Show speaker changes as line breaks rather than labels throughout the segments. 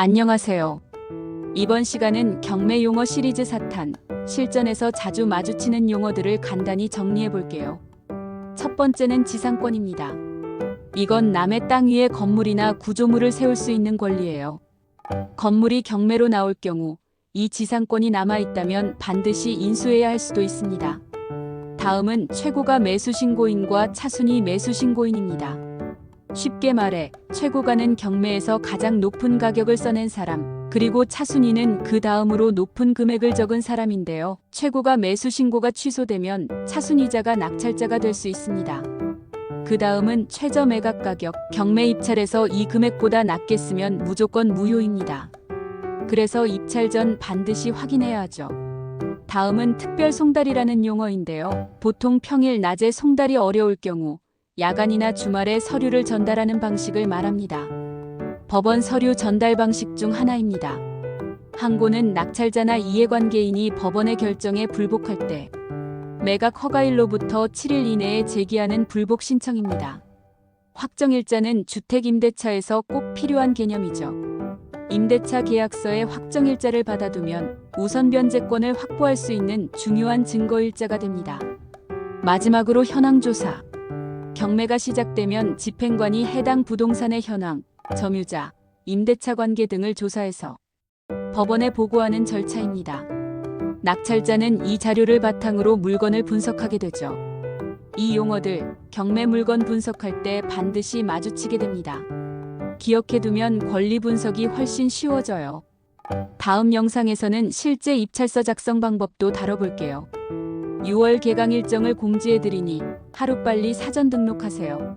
안녕하세요. 이번 시간은 경매 용어 시리즈 사탄, 실전에서 자주 마주치는 용어들을 간단히 정리해 볼게요. 첫 번째는 지상권입니다. 이건 남의 땅 위에 건물이나 구조물을 세울 수 있는 권리예요. 건물이 경매로 나올 경우 이 지상권이 남아 있다면 반드시 인수해야 할 수도 있습니다. 다음은 최고가 매수 신고인과 차순위 매수 신고인입니다. 쉽게 말해 최고가는 경매에서 가장 높은 가격을 써낸 사람, 그리고 차순위는 그 다음으로 높은 금액을 적은 사람인데요. 최고가 매수 신고가 취소되면 차순위자가 낙찰자가 될 수 있습니다. 그 다음은 최저 매각 가격, 경매 입찰에서 이 금액보다 낮게 쓰면 무조건 무효입니다. 그래서 입찰 전 반드시 확인해야 하죠. 다음은 특별 송달이라는 용어인데요. 보통 평일 낮에 송달이 어려울 경우 야간이나 주말에 서류를 전달하는 방식을 말합니다. 법원 서류 전달 방식 중 하나입니다. 항고는 낙찰자나 이해관계인이 법원의 결정에 불복할 때 매각 허가일로부터 7일 이내에 제기하는 불복 신청입니다. 확정일자는 주택임대차에서 꼭 필요한 개념이죠. 임대차 계약서에 확정일자를 받아두면 우선 변제권을 확보할 수 있는 중요한 증거일자가 됩니다. 마지막으로 현황조사. 경매가 시작되면 집행관이 해당 부동산의 현황, 점유자, 임대차 관계 등을 조사해서 법원에 보고하는 절차입니다. 낙찰자는 이 자료를 바탕으로 물건을 분석하게 되죠. 이 용어들 경매 물건 분석할 때 반드시 마주치게 됩니다. 기억해두면 권리 분석이 훨씬 쉬워져요. 다음 영상에서는 실제 입찰서 작성 방법도 다뤄볼게요. 6월 개강 일정을 공지해드리니 하루빨리 사전 등록하세요.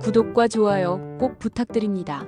구독과 좋아요 꼭 부탁드립니다.